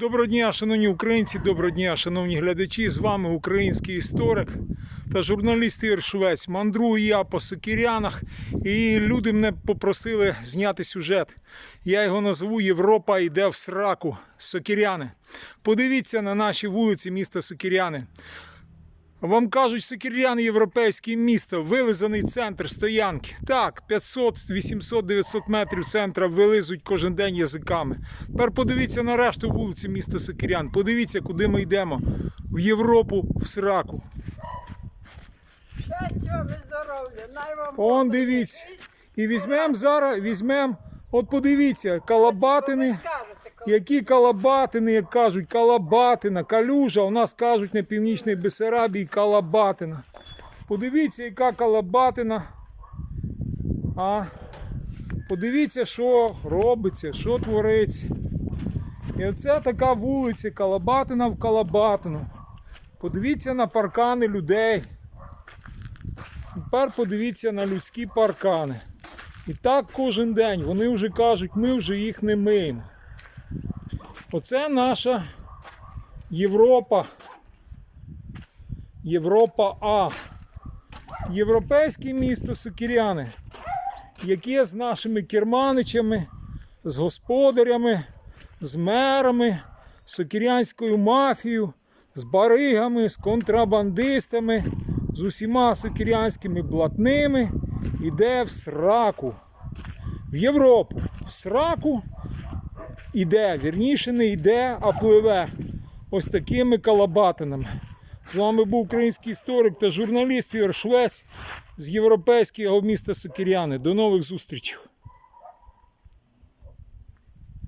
Доброго дня, шановні українці, доброго дня, шановні глядачі. З вами український історик та журналіст Ігор Швець. Мандрую я по Сокірянах, і люди мене попросили зняти сюжет. Я його назву Європа йде в сраку. Сокіряни. Подивіться на наші вулиці міста Сокіряни. Вам кажуть, Сокіряни європейське місто, вилизаний центр стоянки. Так, 500, 800, 900 метрів центра вилизують кожен день язиками. Тепер подивіться на решту вулиці міста Сокірян. Подивіться, куди ми йдемо. В Європу, в сраку. Щастя вам і здоров'я, най вам Он дивіться. І візьмемо зараз, візьмемо, от подивіться, калабатини. Які калабатини, як кажуть, калабатина, калюжа, у нас кажуть на північній Бесарабії калабатина. Подивіться, яка калабатина. А? Подивіться, що робиться, що твориться. І оце така вулиця, калабатина в калабатину. Подивіться на паркани людей. Тепер подивіться на людські паркани. І так кожен день. Вони вже кажуть, ми вже їх не миємо. Оце наша Європа. Європа А. Європейське місто Сокіряни, яке з нашими керманичами, з господарями, з мерами, з сокірянською мафією, з баригами, з контрабандистами, з усіма сокірянськими блатними іде в сраку. В Європу. В сраку іде, вірніше не йде, а пливе ось такими калабатинами. З вами був український історик та журналіст Ігор Швець з європейського міста Сокиряни. До нових зустрічей.